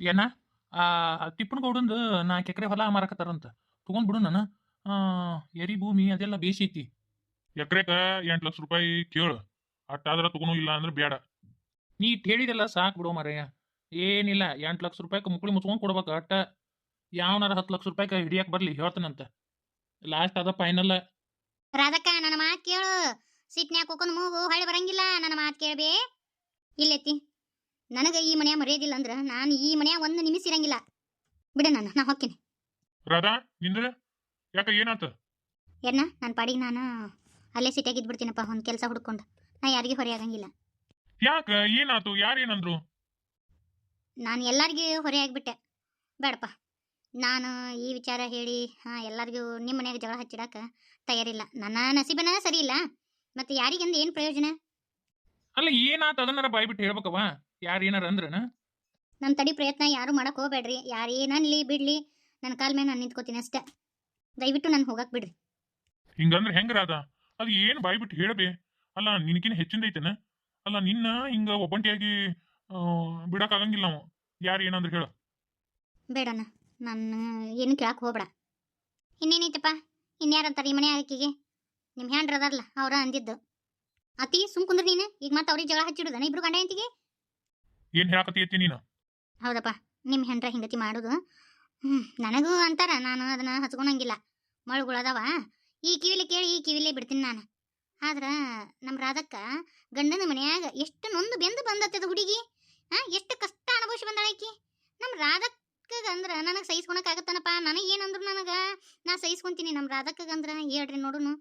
ಏನ? ಆ ತಿಪ್ಪನ ಗೌಡಂದು ನಾಲ್ಕು ಎಕರೆ ಹೊಲ ಮಾರಕತ್ತಾರಂತ. ತಗೊಂಡ್ ಬಿಡು ನಾನು. ಎರಿ ಭೂಮಿ ಅದೆಲ್ಲ ಬೇಸೈತಿ ಎಕರೆಕ ಎಂಟು ಲಕ್ಷ ರೂಪಾಯಿ ಕೇಳು. ಅಟ್ಟಾದ್ರ ತಗೊಂಡು ಇಲ್ಲ ಅಂದ್ರೆ ಬೇಡ ನೀ ಹೇಳಿದಲ್ಲ ಹೇಳಿದೆಲ್ಲ ಸಾಕು ಬಿಡು ಮಾರಯ್ಯ ಏನಿಲ್ಲ ಎಂಟು ಲಕ್ಷ ರೂಪಾಯಿಗೆ ಮುಕ್ಳಿ ಮುಚ್ಕೊಂಡು ಕೊಡ್ಬೇಕು ಅಟ್ಟ. ಯಾವನಾರ ಹತ್ತು ಲಕ್ಷ ರೂಪಾಯಿಗೆ ಹಿಡಿಯಕ್ ಬರ್ಲಿ ಹೇಳ್ತಾನಂತ. ಲಾಸ್ಟ್ ಅದ ಫೈನಲ್ ರಾಧಕ್ಕ ನನ್ನ ಮಾತು ಕೇಳು. ಸಿಟ್ನ್ಯಾಗ ಕುಕ್ಕೊಂಡು ಮೂಗು ಹಳ್ಳಿ ಬರಂಗಿಲ್ಲ. ನನ್ನ ಮಾತು ಕೇಳಬೇ. ಇಲ್ಲೆತ್ತಿ ನನಗೆ ಈ ಮನೆಯ ಮರ್ಯಾದಿಲ್ಲ ಅಂದ್ರೆ ನಾನು ಈ ಮನೆಯ ಒಂದು ನಿಮಿಷ ಇರಂಗಿಲ್ಲ. ಬಿಡ ನಾನು ನಾ ಹೋಗ್ತೀನಿ. ರಾಧಾ ನಿಂದ್ರ? ಯಾಕ ಏನಾತ ಏನ ನನ್ನ ಪಾಡಿಗೆ ನಾನು ಅಲ್ಲೇ ಸಿಟಿಯಾಗಿ ಬಿಡ್ತೀನಪ್ಪ ಒಂದು ಕೆಲಸ ಹುಡ್ಕೊಂಡು. ನಾ ಯಾರಿಗೆ ಹೊರೆ ಆಗಂಗಿಲ್ಲ. ಯಾಕ ಏನಾತು ಯಾರೇನಂದ್ರು? ನಾನು ಎಲ್ಲರಿಗೂ ಹೊರೆ ಆಗಿಬಿಟ್ಟೆ. ಬೇಡಪ್ಪ. ನಾನು ಈ ವಿಚಾರ ಹೇಳಿ ಹಾಂ ಎಲ್ಲರಿಗೂ ನಿಮ್ಮ ಮನ್ಯಾಗ ಜಗಳ ಹಚ್ಚಿಡಕ್ಕೆ ತಯಾರಿಲ್ಲ. ನನ್ನ ನಸೀಬನ ಸರಿ ಇಲ್ಲ. ಮತ್ತು ಯಾರಿಗೆಂದು ಏನು ಪ್ರಯೋಜನ? ಅಲ್ಲ ಏನಾತ ಅದನ್ನಾರ ಬಾಯ್ಬಿಟ್ಟು ಹೇಳ್ಬೇಕವ ಯಾರು ಏನಾರ ಅಂದ್ರನ? ನನ್ನ ತಡಿ ಪ್ರಯತ್ನ ಯಾರು ಮಾಡಕ್ ಹೋಗ್ಬೇಡ್ರಿ. ಯಾರು ಏನನ್ಲಿ ಬಿಡ್ಲಿ ನನ್ನ ಕಾಲ್ ಮೇಲೆ ನಾನು ನಿಂತ್ಕೋತೀನಿ ಅಷ್ಟೇ. ದಯವಿಟ್ಟು ನಾನು ಹೋಗಕ್ ಬಿಡ್ರಿ. ಹಿಂಗಂದ್ರೆ ಹೆಂಗ ಅದ ಅದು ಏನ್ ಬಾಯ್ ಬಿಟ್ಟು ಹೇಳಬೇ? ಅಲ್ಲ ನಿನಕಿನ ಹೆಚ್ಚಿಂದ ಐತೆನ? ಅಲ್ಲ ನಿನ್ನ ಹಿಂಗ ಒಬ್ಬಂಟಿಯಾಗಿ ಬಿಡಕ್ಕಾಗಂಗಿಲ್ಲ ಬಿಡಕ್ ಆಗಂಗಿಲ್ಲ ನಾವು ಯಾರು ಏನಂದ್ರೆ ಹೇಳ. ಬೇಡಣ್ಣ ನಾನು ಏನು ಕೇಳಕ್ ಹೋಗ್ಬೇಡ. ಇನ್ನೇನೈತಪ್ಪ? ಇನ್ಯಾರಂತಾರೆ ಈ ಮನೆ ಆಕಿಗೆ ನಿಮ್ಮ ಹ್ಯಾಂಡ್ರ ಅದಾರಲ್ಲ ಅವ್ರ ಅಂದಿದ್ದು. ಅತಿ ಸುಮ್ ಕುಂದ್ರ ನೀನು? ಈಗ ಮತ್ತೆ ಅವ್ರಿಗೆ ಜಗಳ ಹಚ್ಚಿಡುದನ ಇಬ್ರು ಗಂಡ ಹೆಂಡತಿಗೆ? ಏನ್ ಹೇಳಕತ್ತಿ ನೀನು? ಹೌದಪ್ಪ ನಿಮ್ಮ ಹೆಂಡ್ರ ಹಿಂಗತಿ ಮಾಡೋದು? ನನಗೂ ಅಂತಾರ, ನಾನು ಅದನ್ನ ಹಚ್ಕೊಳಂಗಿಲ್ಲ ಮಳುಗಳದಾವ ಈ ಕಿವಿಲಿ ಕೇಳಿ ಈ ಕಿವಿಲೇ ಬಿಡ್ತೀನಿ ನಾನು. ಆದ್ರ ನಮ್ಮ ರಾಧಕ್ಕ ಗಂಡನ ಮನೆಯಾಗ ಎಷ್ಟು ನೊಂದು ಬೆಂದು ಬಂದತ್ತದ ಹುಡುಗಿ? ಹಾಂ ಎಷ್ಟು ಕಷ್ಟ ಅನುಭವಿಸಿ ಬಂದಾಳ ಆಕಿ? ನಮ್ಮ ರಾಧಕ್ಕಗ ಅಂದ್ರ ನನಗೆ ಸಹಿಸ್ಕೊಳಕ್ಕಾಗತ್ತನಪ್ಪ ನನಗೆ ಏನಂದ್ರು ನನಗೆ? ನಾ ಸಹಿಸ್ಕೊಂತೀನಿ ನಮ್ಮ ರಾಧಕ್ಕಗಂದ್ರ ಹೇಳ್ರಿ ನೋಡುನು.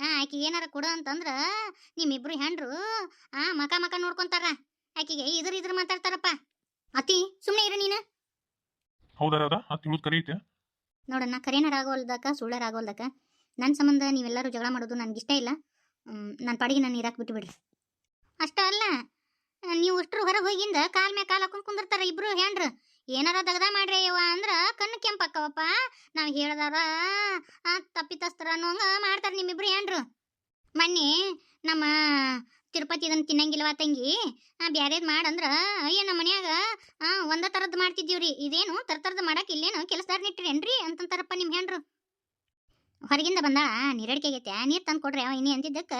ಹಾಂ ಆಕಿ ಏನಾರ ಕೊಡು ಅಂತಂದ್ರ ನಿಮ್ಮಿಬ್ರು ಹೆಂಡ್ರು ಆ, ಮಕ ಮಕ ನೋಡ್ಕೊಂತಾರ. ಆಕಿಗೆ ಇದ್ರ ಇದ್ರ ಮಾತಾಡ್ತಾರಪ್ಪ. ಅತಿ ಸುಮ್ಮನೆ ಇರು ನೀನು. ಹೌದಾ ರಾಧಾ? ಅದು ತಿಳಿದ್ ಕರಿ ಐತೆ ನೋಡಣ್ಣ ಕರೇನರಾಗೋಲ್ದಕ್ಕ ಸುಳ್ಳರಾಗೋಲ್ದಕ್ಕ ನನ್ನ ಸಂಬಂಧ ನೀವೆಲ್ಲರೂ ಜಗಳ ಮಾಡೋದು ನನಗಿಷ್ಟ ಇಲ್ಲ. ನನ್ನ ಪಾಡಿಗೆ ನಾನು ಇರಾಕ್ ಬಿಟ್ಟು ಬಿಡ್ರಿ ಅಷ್ಟೇ ಅಲ್ಲ ನೀವು ಅಷ್ಟರು ಹೊರಗೆ ಹೋಗಿಂದ ಕಾಲ್ ಮ್ಯಾಗ ಕಾಲ್ ಹಾಕೊಂಡು ಕುಂದಿರ್ತಾರ ಇಬ್ರು ಹೆಂಡ್ರು ಏನಾರ ದಗದ ಮಾಡ್ರಿ ಯವ್ವ ಅಂದ್ರ ಕಣ್ಣು ಕೆಂಪಕ್ಕವಪ್ಪ. ನಾವು ಹೇಳ್ದಾರ ತಪ್ಪಿತಸ್ತರ ಅನ್ನೋಂಗ ಮಾಡ್ತಾರೆ ನಿಮ್ಮಿಬ್ರು ಹೆಂಡ್ರು ಮೊನ್ನೆ ನಮ್ಮ ತಿರುಪತಿ ಇದನ್ನ ತಿನ್ನಂಗಿಲ್ವಾ ತಂಗಿ? ಬ್ಯಾರೇದ್ ಮಾಡಂದ್ರ, ಅಯ್ಯ ನಮ್ಮ ಮನ್ಯಾಗ ಒಂದ ತರದ್ ಮಾಡ್ತಿದ್ದೀವ್ರಿ. ಇದೇನು ತರ್ತರದ ಮಾಡಕ್ ಇಲ್ಲೇನು ಕೆಲಸದಾರ್ ನಿಟ್ಟಿರೇನ್ರಿ ಅಂತಂತಾರಪ್ಪ ನಿಮ್ ಹೆಂಡ್ರು ಹೊರಗಿಂದ ಬಂದಾಳ ನೀರಡಿಕೆಗೈತೆ ನೀರು ತಂದು ಕೊಡ್ರಿ ಅವ ಇನ್ನಿ ಅಂತಿದ್ದಕ್ಕ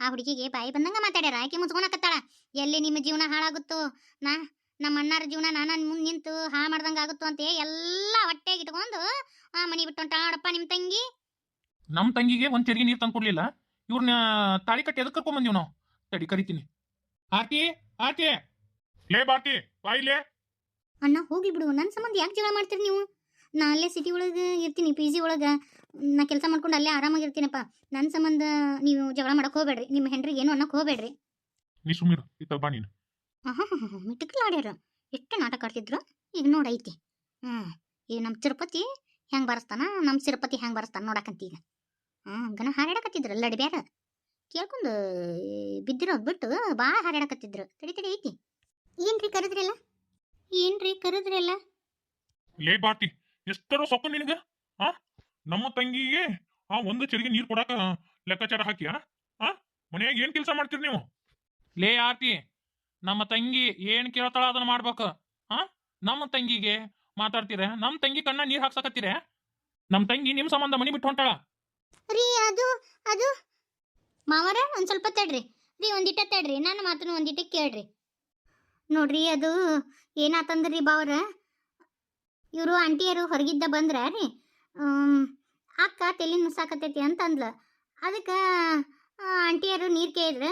ಆ ಹುಡುಗಿಗೆ ಬಾಯಿ ಬಂದಂಗ ಮಾತಾಡ್ಯಾರ, ಆಕೆ ಮುಚ್ಕೊಳಕತ್ತಾಳ ಎಲ್ಲಿ ನಿಮ್ಮ ಜೀವನ ಹಾಳಾಗುತ್ತೋ? ನಾ, ನಮ್ಮ ಅಣ್ಣಾರ ಜೀವನ ನಾನ ಮುಂದೆ ನಿಂತು ಹಾಳು ಮಾಡ್ದಂಗ ಆಗುತ್ತೋ ಅಂತ ಎಲ್ಲ ಹೊಟ್ಟೆಗೆ ಇಟ್ಕೊಂಡು, ಆ, ಮನೆ ಬಿಟ್ಟು ಹೊಂಟಾಡಪ್ಪ ನಿಮ್ಮ ತಂಗಿ? ನಮ್ಮ ತಂಗಿಗೆ ಒಂದು ನೀರು ತಂದು ಕೊಡಲಿಲ್ಲ. ಇವ್ರನ್ನ ತಾಳಿ ಕಟ್ಟಿ ಎದಕ್ಕೆ ಕರ್ಕೊಂಬಂದಿವ್ ಬಂದೀವಿ ನಾವು? ತಡಿ ಕರಿತೀನಿ. ಆರ್ತಿ ಆರ್ತಿ. ಲೇ ಬಾರ್ತಿ ಬಾಯಿಲೇ ಅಣ್ಣ ಹೋಗಿ ಬಿಡು. ನನ್ನ ಸಂಬಂಧ ಯಾಕೆ ಜಗಳ ಮಾಡ್ತೀರಿ ನೀವು? ನಾ ಅಲ್ಲೇ ಸಿಟಿ ಒಳಗೆ ಇರ್ತೀನಿ ಪಿ ಜಿ ಒಳಗೆ. ನಾ ಕೆಲಸ ಮಾಡ್ಕೊಂಡು ಅಲ್ಲೇ ಆರಾಮಾಗಿರ್ತೀನಪ್ಪ ನನ್ನ ಸಂಬಂಧ ನೀವು ಜಗಳ ಮಾಡಕ್ಕೆ ಹೋಗ್ಬೇಡ್ರಿ. ನಿಮ್ಮ ಹೆಂಡ್ರಿಗೆ ಏನು ಅನ್ನಕ್ಕೆ ಹೋಗ್ಬೇಡ್ರಿ. ನೀ ಸುಮ್ಮಿರು ಇತ್ತ ಬಾ ನೀನು. ಮಿಟಕ್ಲಾಡ್ಯಾರ ಎಷ್ಟು ನಾಟಕ ಆಡ್ತಿದ್ರು ಈಗ ನೋಡೈತಿ ಹ್ಞೂ ಈಗ ನಮ್ಮ ತಿರುಪತಿ ಹೆಂಗೆ ಬರಸ್ತಾನ ನಮ್ಮ ತಿರುಪತಿ ಹೆಂಗೆ ಬರಸ್ತಾನ ನೋಡಕಂತೀಗ. ಹ್ಞೂ ಗನ ಹಾರಾಡಕತ್ತಿದ್ರು ಲಡಿ ಬ್ಯಾರ ಕೇಳ್ಕೊಂಡು ಬಿದ್ದಿರೋದು ಬಿಟ್ಟು ಭಾಳ ಹಾರಾಡಕತ್ತಿದ್ರು ತಡಿ ತಡಿ ಐತಿ. ಏನ್ರಿ ಕರೆದ್ರಲ್ಲ? ಏನ್ರಿ ಕರೆದ್ರಲ್ಲ? ಲೇ ಬಾತಿ ಎಷ್ಟರ ಸೊಕ್ಕ ನಿನಗ? ಆ? ನಮ್ಮ ತಂಗಿಗೆ ಆ ಒಂದು ಚರಿಗೆ ನೀರು ಕೊಡಾಕ ಲೆಕ್ಕಾಚಾರ ಹಾಕಿ ಆ? ಆ ಮನ್ಯಾಗ ಏನ್ ಕೆಲಸ ಮಾಡ್ತೀರಿ ನೀವು? ಲೇ ಆರ್ತಿ ನಮ್ಮ ತಂಗಿ ಏನ್ ಕೇಳ್ತಾಳ ಅದನ್ನ ಮಾಡ್ಬೇಕು. ಹಾ ನಮ್ಮ ತಂಗಿಗೆ ಮಾತಾಡ್ತೀರ? ನಮ್ಮ ತಂಗಿ ಕಣ್ಣ ನೀರ್ ಹಾಕ್ಸಕತ್ತೀರ? ನಮ್ಮ ತಂಗಿ ನಿಮ್ ಸಂಬಂಧ ಮನಿ ಬಿಟ್ಟು ಹೊಂಟಾಳ. ರೀ ಅದು ಅದು ಮಾವರ, ಒಂದು ಸ್ವಲ್ಪ ತಡ್ರಿ. ರೀ ಒಂದಿಟ ತಡ್ರಿ. ನನ್ನ ಮಾತನ್ನು ಒಂದಿಟ ಕೇಳ್ರಿ. ನೋಡ್ರಿ, ಅದು ಏನಾತಂದ್ರಿ ಬಾವ್ರ? ಇವರು ಆಂಟಿಯರು ಹೊರಗಿದ್ದ ಬಂದ್ರ ರೀ ಅಕ್ಕ ತಲೆ ಅಂತ ಅಂದ್ಲ ಅದಕ್ಕೆ ಆಂಟಿಯರು ನೀರು ಕೇಳಿದ್ರ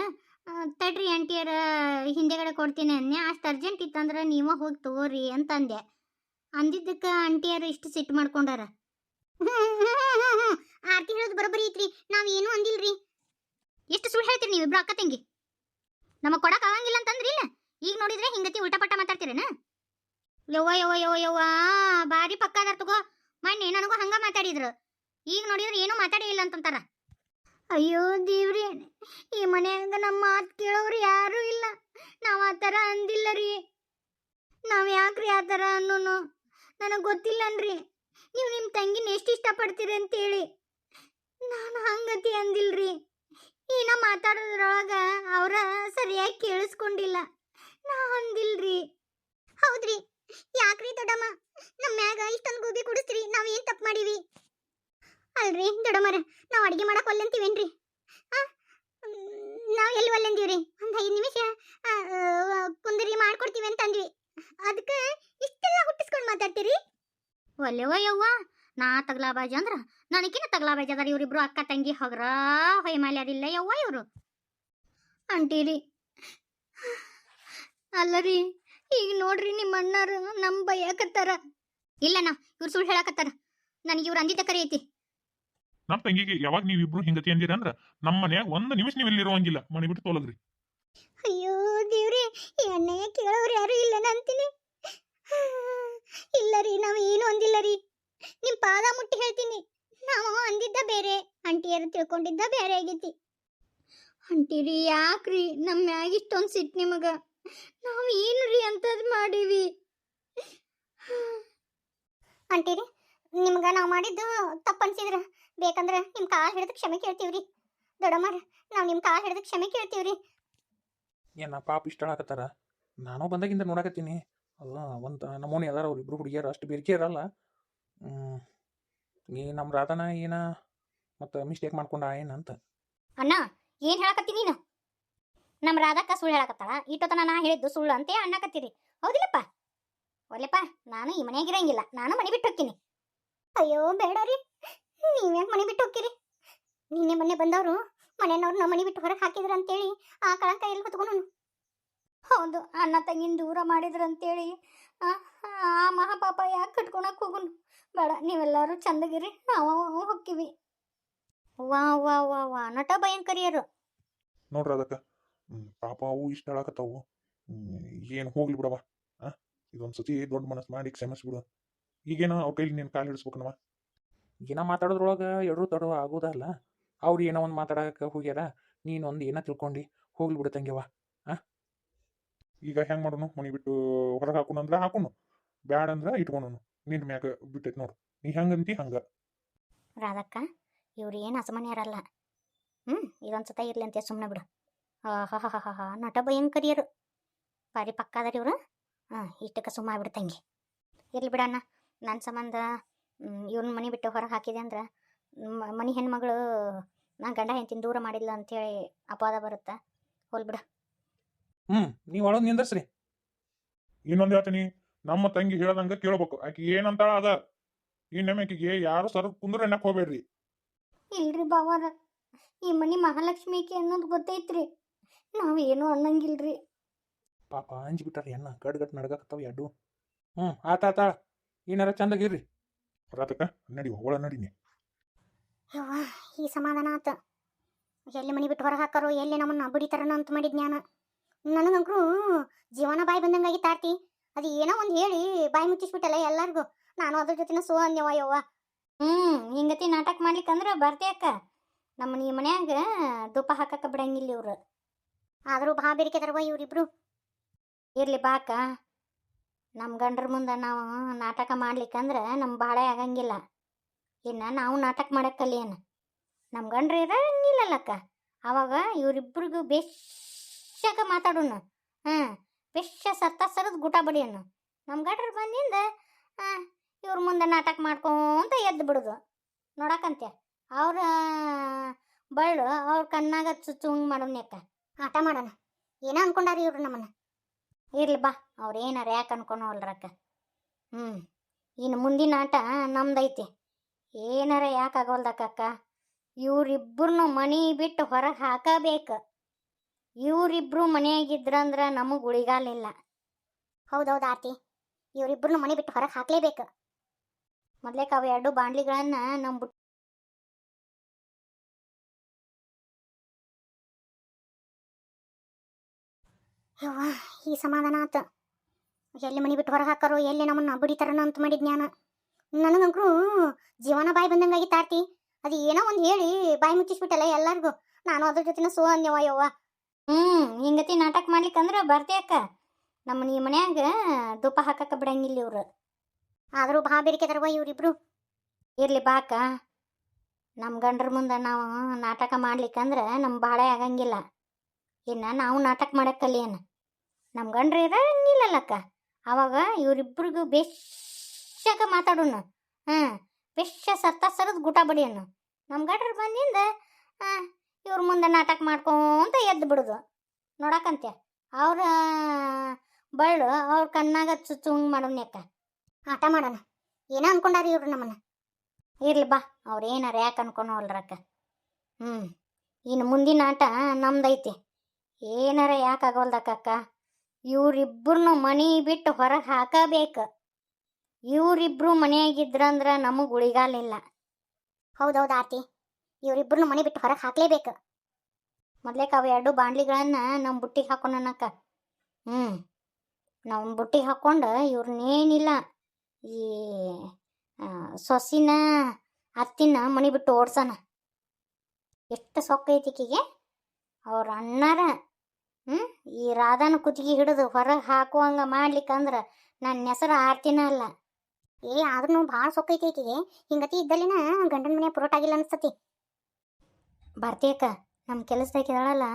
ತಡ್ರಿ ಆಂಟಿಯರ ಹಿಂದೆಗಡೆ ಕೊಡ್ತೀನಿ ಅನ್ಯ ಅಷ್ಟು ಅರ್ಜೆಂಟ್ ಇತ್ತಂದ್ರೆ ನೀವ ಹೋಗಿ ತಗೋರಿ ಅಂತ ಅಂದೆ ಅಂದಿದ್ದಕ್ಕೆ ಆಂಟಿಯರು ಇಷ್ಟು ಸಿಟ್ಟು ಮಾಡ್ಕೊಂಡಾರ. ಆರ್ತಿ ಹೇಳೋದು ಬರೋಬ್ಬರಿ ಐತ್ರಿ. ನಾವ್ ಏನು ಅಂದಿಲ್ರಿ. ಎಷ್ಟು ಸುಳ್ಳು ಹೇಳ್ತೀರಿ ನೀವು ಇಬ್ರು ಅಕ್ಕ ತಂಗಿ? ನಮಗೆ ಕೊಡಕ್ ಆಗಂಗಿಲ್ಲ ಅಂತಂದ್ರಿ ಇಲ್ಲ? ಈಗ ನೋಡಿದ್ರೆ ಹಿಂಗತಿ ಉಲ್ಟಾ ಪಟ್ಟ ಮಾತಾಡ್ತೀರೇನ? ಯವ್ವ ಯವ್ವ ಯವ್ವ ಯವ್ವ ಬಾರಿ ಪಕ್ಕ ತಗೋ. ಮೊನ್ನೆ ನನಗೂ ಹಂಗ ಮಾತಾಡಿದ್ರು. ಈಗ ನೋಡಿದ್ರೆ ಏನೂ ಮಾತಾಡಿ ಇಲ್ಲ ಅಂತಂತಾರ. ಅಯ್ಯೋ ದೇವ್ರಿ, ಈ ಮನ್ಯಾಗ ನಮ್ಮ ಮಾತು ಕೇಳೋರು ಯಾರೂ ಇಲ್ಲ. ನಾವು ಆ ಥರ ಅಂದಿಲ್ಲ ರೀ. ನಾವು ಯಾಕ್ರಿ ಆ ಥರ ಅನ್ನೋನು? ನನಗೆ ಗೊತ್ತಿಲ್ಲನ್ರಿ. ನೀವು ನಿಮ್ಮ ತಂಗಿನ ಎಷ್ಟು ಇಷ್ಟಪಡ್ತೀರಿ ಅಂತೇಳಿ. ನಾನು ಹಂಗತಿ ಅಂದಿಲ್ರಿ. ಏನ ಮಾತಾಡೋದ್ರೊಳಗ ಅವರ ಸರಿಯಾಗಿ ಕೇಳಿಸ್ಕೊಂಡಿಲ್ಲ. ನಾ ಅಂದಿಲ್ರಿ ಹೌದ್ರಿ. ಯಾಕ್ರಿ ದೊಡ್ಡಮ್ಮ? ನಮ್ಮ ಮ್ಯಾಗ ಇಷ್ಟೊಂದು ಗೋಬಿ ನಾವು ಏನು ತಪ್ಪು ಮಾಡೀವಿ? ಅಲ್ರಿ ದೊಡ್ಡಮ್ಮರ, ನಾವು ಅಡಿಗೆ ಮಾಡಕ್ಕೆ ಒಲ್ಲಂತೀವೇನ್ರಿ? ನಾವು ಎಲ್ಲಿ ಒಲ್ಲಂದೀವ್ರಿ? ಒಂದು ಐದು ನಿಮಿಷ ಕುಂದರಿ ಮಾಡ್ಕೊಡ್ತೀವಿ ಅಂತಂದ್ವಿ ಅದಕ್ಕೆ ಇಷ್ಟೆಲ್ಲ ಹುಟ್ಟಿಸ್ಕೊಂಡು ಮಾತಾಡ್ತೀರಿ? ಒಲ್ಲೆವ ಯವ್ವ. ನಾ ತಗ್ಲಾಬಾಜಿ ಅಂದ್ರ ನನಗಿನ ತಗ್ಲಾಬಾಜಿ ಅದಾರ ಇವ್ರಿಬ್ರು ಅಕ್ಕ ತಂಗಿ ಹೊಗ್ರ ಹೊಯ್ಮಾಲ್ಯಾರಿಲ್ಲ ಯವ್ವ ಇವ್ರು. ಅಂಟೀರಿ ಅಲ್ಲರಿ ಈಗ ನೋಡ್ರಿ ನಿಮ್ಮ ಅಣ್ಣಾರು ನಮ್ ಬೈಯಾಕತ್ತಾರ. ಇಲ್ಲಣ್ಣ ಇವ್ರು ಸುಳ್ಳು ಹೇಳಕತ್ತಾರ. ನನಗೆ ಇವ್ರು ಅಂದಿದ್ದ ಕರೆ ಐತಿ. ನಮ್ ತಂಗಿಗೆ ಯಾವಾಗ ನೀವಿಬ್ರು ಹಿಂಗತಿ ಅಂದಿರ ಅಂದ್ರ ನಮ್ಮ ಮನ್ಯಾಗ ಒಂದ್ ನಿಮಿಷ ನೀವು ಇಲ್ಲಿ ಇರುವಂಗಿಲ್ಲ ಮನೆ ಬಿಟ್ಟು ತೊಲಗ್ರಿ. ಅಯ್ಯೋ ದೇವ್ರಿ ಈ ಅಣ್ಣಯ್ಯ ಕೇಳೋರು ಯಾರು ಇಲ್ಲ ಅಂತೀನಿ ಇಲ್ಲ ರೀ ನಾವು ಏನು ಅಂದಿಲ್ಲ ರೀ ನಿಮ್ ಪಾದ ಮುಟ್ಟಿ ಹೇಳ್ತೀನಿ. ನಾವು ಅಂದಿದ್ದ ಬೇರೆ ಅಂಟಿಯರು ತಿಳ್ಕೊಂಡಿದ್ದ ಬೇರೆ ಆಗೈತಿ ಅಂಟಿರಿ ಯಾಕ್ರಿ ನಮ್ಮ ಮ್ಯಾಗ ಇಷ್ಟೊಂದು ಸಿಟ್ಟು ನಿಮಗ? ನಾವು ಏನು ರೀ ಅಂತದ್ ಮಾಡೀವಿ? ಅಂಟಿರಿ ನಿಮ್ಗೆ ನಾವು ಮಾಡಿದ್ದು ತಪ್ಪು ಅನ್ಸಿದ್ರ? ಬೇಕಂದ್ರ ನಿಮ್ ಕಾಲ್ ಹಿಡಿದು ಕ್ಷಮೆ ಕೇಳ್ತೀವ್ರಿ. ದೊಡ್ಡಮ್ಮರ, ನಾವು ನಿಮ್ಮ ಕಾಲ್ ಹಿಡಿದು ಕ್ಷಮೆ ಕೇಳ್ತೀವ್ರಿ. ಏನ ಪಾಪ ಇಷ್ಟ ನಾನು ಬಂದಾಗಿಂದ ನೋಡಕತ್ತೀನಿ. ಅಲ್ಲ, ಒಂದು ನಮೂನಿ ಅದಾರ ಅವ್ರು ಇಬ್ರು ಹುಡುಗಿಯರು ಅಷ್ಟು ಬೇರಿಕೆ ಇರಲ್ಲ. ಈ ನಮ್ಮ ರಾಧನ ಏನ ಮತ್ತು ಮಿಸ್ಟೇಕ್ ಮಾಡ್ಕೊಂಡ ಏನಂತ ಅಣ್ಣ, ಏನ್ ಹೇಳಕತ್ತಿ ನೀನು? ನಮ್ಮ ರಾಧಕ್ಕ ಸುಳ್ಳು ಹೇಳಕತ್ತಾಳ. ಇಟ್ಟೋತನ ನಾ ಹೇಳಿದ್ದು ಸುಳ್ಳು ಅಂತ ಅಣ್ಣಕತ್ತೀರಿ ಹೌದಿಲ್ಲಪ್ಪ? ಒಲ್ಲೆಪ್ಪ ನಾನು ಈ ಮನೆಯಾಗ ಇರಂಗಿಲ್ಲ. ನಾನು ಮನೆ ಬಿಟ್ಟು ಹೋಗ್ತೀನಿ. ಅಯ್ಯೋ ಬೇಡ ರೀ ನೀವ್ಯಾಕೆ ಮನೆ ಬಿಟ್ಟು ಹೋಗ್ತೀರಿ? ನಿನ್ನೆ ಮೊನ್ನೆ ಬಂದವರು ಮನೆಯವ್ರು ನಮ್ಮ ಮನೆ ಬಿಟ್ಟು ಹೊರಗೆ ಹಾಕಿದ್ರು ಅಂತೇಳಿ ಆ ಕಳಂಕ ಎಲ್ಲಿ ಕುತ್ಕೊಂಡು ಹೌದು, ಅಣ್ಣ ತಂಗಿನ ದೂರ ಮಾಡಿದ್ರು ಅಂತೇಳಿ ಆ ಮಹಾಪಾಪ ಯಾಕೆ ಕಟ್ಕೊಳಕ್ ಹೋಗುನು? ಬೇಡ ನೀವೆಲ್ಲರೂ ಚಂದಗಿರಿ ನಾವು ಹೋಗ್ತೀವಿ. ವಾ ವಾ ವಾ ವಾ ನಟ ಭಯಂಕರಿಯರು. ನೋಡ್ರಿ ಅದಕ್ಕ ಪಾಪ ಅವು ಇಷ್ಟ ಹೇಳಕತ್ತಾವು. ಏನು ಹೋಗ್ಲಿ ಬಿಡವ ಇದೊಂದು ಇದೊಂದ್ ಸತಿ ದೊಡ್ಡ ಮನಸ್ಸು ಮಾಡಿ ಕ್ಷಮಿಸ್ಬಿಡು ಈಗೇನೋ ಅವ್ರ ಕೈಲಿ ನೀನು ಕಾಲು ಹಿಡಿಸ್ಬೇಕನವ? ಏನೋ ಮಾತಾಡೋದ್ರೊಳಗೆ ಎಡರು ತಡೋ ಆಗೋದಲ್ಲ. ಅವ್ರು ಏನೋ ಒಂದು ಮಾತಾಡಕ್ಕೆ ಹೋಗ್ಯಾರ ನೀನು ಒಂದು ಏನೋ ತಿಳ್ಕೊಂಡು ಹೋಗ್ಲಿ ಬಿಡು ತಂಗ್ಯವ ಈಗ ಹೆಂಗ್ ಮಾಡೋನು? ಮನಿ ಬಿಟ್ಟು ಹೊರಗೆ ಹಾಕೋಣ ಅಂದ್ರೆ ಹಾಕೋನು. ಬ್ಯಾಡ ಅಂದ್ರೆ ಇಟ್ಕೊಳೋನು. ನಿನ್ ಮ್ಯಾಗ ಬಿಟ್ಟೈತಿ ನೋಡು. ನೀ ಹೆಂಗಂತಿ ಹಂಗ. ರಾಧಕ್ಕ, ಇವ್ರು ಏನು ಅಸಮಾನ್ಯರಲ್ಲ. ಹ್ಞೂ ಇದೊಂದು ಸತ ಇರ್ಲಿ ಅಂತ ಸುಮ್ಮನೆ ಬಿಡು. ಹಾ ನಟ ಭಯಂಕರಿಯರು. ಬಾರಿ ಪಕ್ಕ ರೀ ಇವರು. ಹಾಂ, ಇಷ್ಟಕ್ಕೆ ಸುಮ್ಮ ಆಗ್ಬಿಡು ತಂಗಿ. ಇರ್ಲಿ ಬಿಡಣ್ಣ ನನ್ನ ಸಂಬಂಧ ಇವ್ನ ಮನೆ ಬಿಟ್ಟು ಹೊರಗೆ ಹಾಕಿದೆ ಅಂದ್ರೆ ಮನೆ ಹೆಣ್ಮಗಳು, ನಾ ಗಂಡ ಹೆಂಡತಿನ ದೂರ ಮಾಡಿಲ್ಲ ಅಂತೇಳಿ ಅಪವಾದ ಬರುತ್ತಾ? ಹೋಲ್ ಬಿಡು. ಹ್ಞೂ ನೀವು ಒಳಗೆ ನಿಂದರ್ಸ್ರಿ. ಇನ್ನೊಂದ್ ಹೇಳ್ತೀನಿ ನಮ್ಮ ತಂಗಿ ಹೇಳದಂಗ ಕೇಳ್ಬೇಕು. ಆಕಿ ಏನಂತಾಳ ಅದ? ಇನ್ನೊಮ್ಮೆ ಆಕಿಗೆ ಯಾರು ಸರ್ ಕುಂದ್ರ ಎಣ್ಣಕ್ ಹೋಗ್ಬೇಡ್ರಿ. ಇಲ್ರಿ ಬಾವಾರ ಈ ಮನಿ ಮಹಾಲಕ್ಷ್ಮಿಕೆ ಅನ್ನೋದು ಗೊತ್ತೈತ್ರಿ. ನಾವೇನು ಅನ್ನಂಗಿಲ್ರಿ. ಪಾಪ ಅಂಜ್ಬಿಟ್ಟಾರ ಎಣ್ಣ ಗಡ್ ಗಡ್ ನಡ್ಗಕತ್ತಾವ ಎರಡು ಹ್ಞೂ ಆತ ಆತ ಏನಾರ ಚಂದಾಗಿರ್ರಿ ರಾತಕ ನಡಿ ಒಳ ನಡಿನಿ ಯವ್ವ ಈ ಸಮಾಧಾನ ಆತ. ಎಲ್ಲಿ ಮನಿ ಬಿಟ್ಟು ಹೊರಗೆ ಹಾಕಾರೋ ಎಲ್ಲಿ ನಮ್ಮನ್ನ ಬಡಿತಾರನ ಅಂತ ಮಾಡಿದ್ ಜ್ಞಾನ. ನನಗಂಕ್ರೂ ಜೀವನ ಬಾಯಿ ಬಂದಂಗಾಗಿ ತಾರ್ತಿ ಅದು ಏನೋ ಒಂದು ಹೇಳಿ ಬಾಯಿ ಮುಚ್ಚಿಸ್ಬಿಟ್ಟಲ್ಲ ಎಲ್ಲರಿಗೂ. ನಾನು ಅದ್ರ ಜೊತೆನ ಸೋ ಅಂದ್ಯವ ಯವ್ವ. ಹ್ಮ್, ಹಿಂಗತಿ ನಾಟಕ ಮಾಡ್ಲಿಕ್ಕಂದ್ರೆ ಬರ್ತೆ ಅಕ್ಕ. ನಮ್ಮ ಈ ಮನ್ಯಾಗ ಧೂಪ ಹಾಕಕ್ಕ ಬಿಡಂಗಿಲ್ಲ ಇವರು. ಆದರೂ ಬಾ ಬೇರಿಕೆ ತರವ ಇವ್ರಿಬ್ರು. ಇರ್ಲಿ ಬಾಕ ನಮ್ಮ ಗಂಡ್ರ ಮುಂದೆ ನಾವು ನಾಟಕ ಮಾಡ್ಲಿಕ್ಕಂದ್ರೆ ನಮ್ಮ ಭಾಳ ಆಗಂಗಿಲ್ಲ. ಇನ್ನು ನಾವು ನಾಟಕ ಮಾಡಕ್ ಏನು? ನಮ್ಮ ಗಂಡ್ರ ಇರಂಗಿಲ್ಲಲ್ಲಕ್ಕ ಅವಾಗ ಇವರಿಬ್ರಿಗೂ ಬೆಶ್ಶಾಗ ಮಾತಾಡೋಣ ಹಾಂ, ಬೆಶ್ಶ ಸತ್ತ ಸರದ್ ಗುಟ ಬಡಿಯೋಣ ನಮ್ಮ ಗಾಡ್ರ ಬಂದಿಂದ ಇವ್ರ ಮುಂದೆ ನಾಟಕ ಮಾಡ್ಕೊಂತ ಎದ್ದು ಬಿಡೋದು. ನೋಡಕಂತೆ ಅವ್ರ ಬಳ್ಳು ಅವ್ರ ಕಣ್ಣಾಗ ಚುಚ್ಚುಂಗ್ ಮಾಡೋಣ ಯಾಕ? ಆಟ ಮಾಡೋಣ. ಏನೋ ಅನ್ಕೊಂಡಾರ ಇವ್ರು ನಮ್ಮನ್ನ? ಇರ್ಲಿ ಬಾ, ಅವ್ರು ಏನಾರ ಯಾಕೆ ಅನ್ಕೊಳವಲ್ರಕ್ಕ ಹ್ಞೂ ಇನ್ನು ಮುಂದಿನ ಆಟ ನಮ್ದೈತಿ. ಏನಾರ ಯಾಕೆ ಆಗೋಲ್ದಕ್ಕ ಇವ್ರಿಬ್ರು ಮನಿ ಬಿಟ್ಟು ಹೊರಗೆ ಹಾಕಬೇಕು. ಇವರಿಬ್ರು ಮನೆಯಾಗಿದ್ರಂದ್ರೆ ನಮಗೆ ಉಳಿಗಾಲಿಲ್ಲ ಹೌದೌದು ಆರ್ತಿ. ಇವರಿಬ್ರು ಮನೆ ಬಿಟ್ಟು ಹೊರಗೆ ಹಾಕಲೇಬೇಕು. ಮೊದ್ಲೇಕ ಅವು ಎರಡು ಬಾಂಡ್ಲಿಗಳನ್ನು ನಮ್ಮ ಬಿಟ್ಟು ಈ ಸಮಾಧಾನ ಆತ. ಎಲ್ಲಿ ಮನೆ ಬಿಟ್ಟು ಹೊರಗೆ ಹಾಕಾರೋ, ಎಲ್ಲಿ ನಮ್ಮನ್ನ ಬಿಡಿತಾರನ ಅಂತ ಮಾಡಿದ್ ಜ್ಞಾನ. ನನಗಂಕರು ಜೀವನ ಬಾಯಿ ಬಂದಂಗಾಗಿ ತಾರ್ತಿ ಅದು ಏನೋ ಒಂದು ಹೇಳಿ ಬಾಯಿ ಮುಚ್ಚಿಸ್ಬಿಟ್ಟಲ್ಲ ಎಲ್ಲರಿಗೂ. ನಾನು ಅದ್ರ ಜೊತೆನ ಸೋ ಅಂದ್ಯವ ಯವ್ವ. ಹ್ಮ್ ಹಿಂಗತಿ ನಾಟಕ ಮಾಡ್ಲಿಕ್ಕಂದ್ರ ಬರ್ತಿ ಅಕ್ಕ. ನಮ್ಮ ಈ ಮನ್ಯಾಗ ಧೂಪ ಹಾಕಕ್ಕ ಬಿಡಂಗಿಲ್ಲ ಇವ್ರು. ಆದರೂ ಬಾ ಬೇರಿಕೆ ತರವ ಇವ್ರಿಬ್ರು. ಇರ್ಲಿ ಬಾಕ ನಮ್ಮ ಗಂಡ್ರ ಮುಂದೆ ನಾವು ನಾಟಕ ಮಾಡ್ಲಿಕ್ಕಂದ್ರ ನಮ್ಮ ಬಾಳೆ ಆಗಂಗಿಲ್ಲ. ಇನ್ನು ನಾವು ನಾಟಕ ಮಾಡಕ್ಕೆ ಕಲಿಯನ ನಮ್ಮ ಗಂಡ್ರ ಇರಂಗಿಲ್ಲಲ್ಲಕ್ಕ ಅವಾಗ ಇವ್ರಿಬ್ರಿಗೂ ಬೆಶ್ಶಾಗ ಮಾತಾಡೋಣ. ಹಾಂ ಬೆಶ್ಶ ಸತ್ತ ಸರದ್ ಗುಟ ಬಡಿಯೋಣ. ನಮ್ಮ ಗಂಡ್ರ ಬಂದಿಂದ ಇವ್ರ ಮುಂದೆ ನಾಟಕ ಮಾಡ್ಕೊಂತ ಎದ್ದು ಬಿಡುದು. ನೋಡಕಂತೆ ಅವ್ರ, ಬಳ್ಳು ಅವ್ರ ಕಣ್ಣಾಗ ಚುಚ್ಚುಂಗ್ ಮಾಡೋಣ ಯಾಕ ಆಟ ಮಾಡೋಣ. ಏನ ಅನ್ಕೊಂಡಾರ ಇವ್ರು ನಮ್ಮನ್ನ? ಇರ್ಲಿ ಬಾ, ಅವ್ರು ಏನಾರ ಯಾಕೆ ಅನ್ಕೊಳವಲ್ರಕ್ಕ ಹ್ಞೂ ಇನ್ನು ಮುಂದಿನ ಆಟ ನಮ್ದೈತಿ. ಏನಾರ ಯಾಕೆ ಆಗೋಲ್ದಕ್ಕ ಇವ್ರಿಬ್ರು ಮನಿ ಬಿಟ್ಟು ಹೊರಗೆ ಹಾಕಬೇಕು. ಇವರಿಬ್ರು ಮನೆಯಾಗಿದ್ರಂದ್ರ ನಮಗೆ ಉಳಿಗಾಲಿಲ್ಲ ಹೌದೌದು ಆರ್ತಿ. ಇವರಿಬ್ರು ಮನೆ ಬಿಟ್ಟು ಹೊರಗೆ ಹಾಕ್ಲೇಬೇಕು. ಮೊದ್ಲೇಕ ಅವು ಎರಡು ಬಾಂಡ್ಲಿಗಳನ್ನ ನಮ್ಮ ಬುಟ್ಟಿಗೆ ಹಾಕೊಂಡನಕ್ಕ ಹ್ಞೂ ನಮ್ಮ ಬುಟ್ಟಿಗೆ ಹಾಕ್ಕೊಂಡು ಇವ್ರನ್ನೇನಿಲ್ಲ ಈ ಸೊಸಿನ, ಅತ್ತಿನ ಮನೆ ಬಿಟ್ಟು ಓಡ್ಸೋಣ. ಎಷ್ಟು ಸೊಕ್ಕ ಐತಿಕಿಗೆ ಅವ್ರ ಅಣ್ಣಾರ ಹ್ಞೂ ಈ ರಾಧಾನ ಕುತ್ತಿಗೆ ಹಿಡಿದು ಹೊರಗೆ ಹಾಕುವಂಗ ಮಾಡ್ಲಿಕ್ಕಂದ್ರೆ ನನ್ನ ಹೆಸರು ಆರ್ತಿನ ಅಲ್ಲ. ಏ ಆದ್ರೂ ಭಾಳ ಸೊಕ್ಕ ಐತಿ ಕಿಗೆ ಹಿಂಗತಿ ಇದ್ದಲ್ಲಿನ ಗಂಡನ ಮನೆ ಪುರೋಟ ಆಗಿಲ್ಲ ಅನ್ಸ್ತತಿ. ಬರ್ತೀಯಕ್ಕ ನಮ್ಮ ಕೆಲಸದಾಗಿದ್ದಾಳಲ್ಲ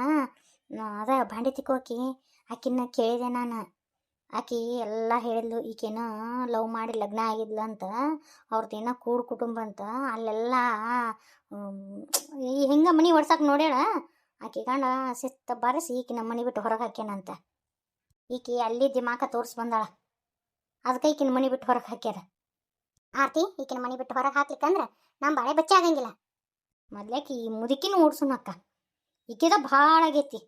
ಅದ ಬಾಂಡಿ ತಿಕ್ಕೋಕಿ ಆಕಿನ ಕೇಳಿದೆ ನಾನು. ಆಕಿ ಎಲ್ಲ ಹೇಳಿದ್ಲು, ಈಕೇನೋ ಲವ್ ಮಾಡಿ ಲಗ್ನ ಆಗಿದ್ಲು ಅಂತ ಅವ್ರದ್ದೇನೋ ಕೂಡು ಕುಟುಂಬ ಅಂತ, ಅಲ್ಲೆಲ್ಲ ಈ ಹೆಂಗೆ ಮನೆ ಒಡ್ಸಕ್ಕೆ ನೋಡ್ಯಾಳ? ಆಕಿ ಗಂಡ ಸಿತ್ತ ಬಾರಿಸಿ ಈಕಿ ನಮ್ಮ ಮನೆ ಬಿಟ್ಟು ಹೊರಗೆ ಹಾಕ್ಯಾನಂತ ಈಕಿ ಅಲ್ಲಿ ದಿಮಾಕ ತೋರಿಸಿ ಬಂದಾಳ. ಅದಕ್ಕೆ ಈಕಿನ ಮನೆ ಬಿಟ್ಟು ಹೊರಗೆ ಹಾಕ್ಯಾರ. ಆರ್ತಿ, ಈಕಿನ ಮನೆ ಬಿಟ್ಟು ಹೊರಗೆ ಹಾಕ್ಲಿಕ್ಕಂದ್ರೆ ನಮ್ಮ ಬಾಳೆ ಬಚ್ಚೆ ಆಗಂಗಿಲ್ಲ. ಮೊದ್ಲೇಕಿ ಈ ಮುದುಕಿನ ಓಡ್ಸುನಕ್ಕ ಈಕೆದ ಭಾಳ ಆಗೈತಿ.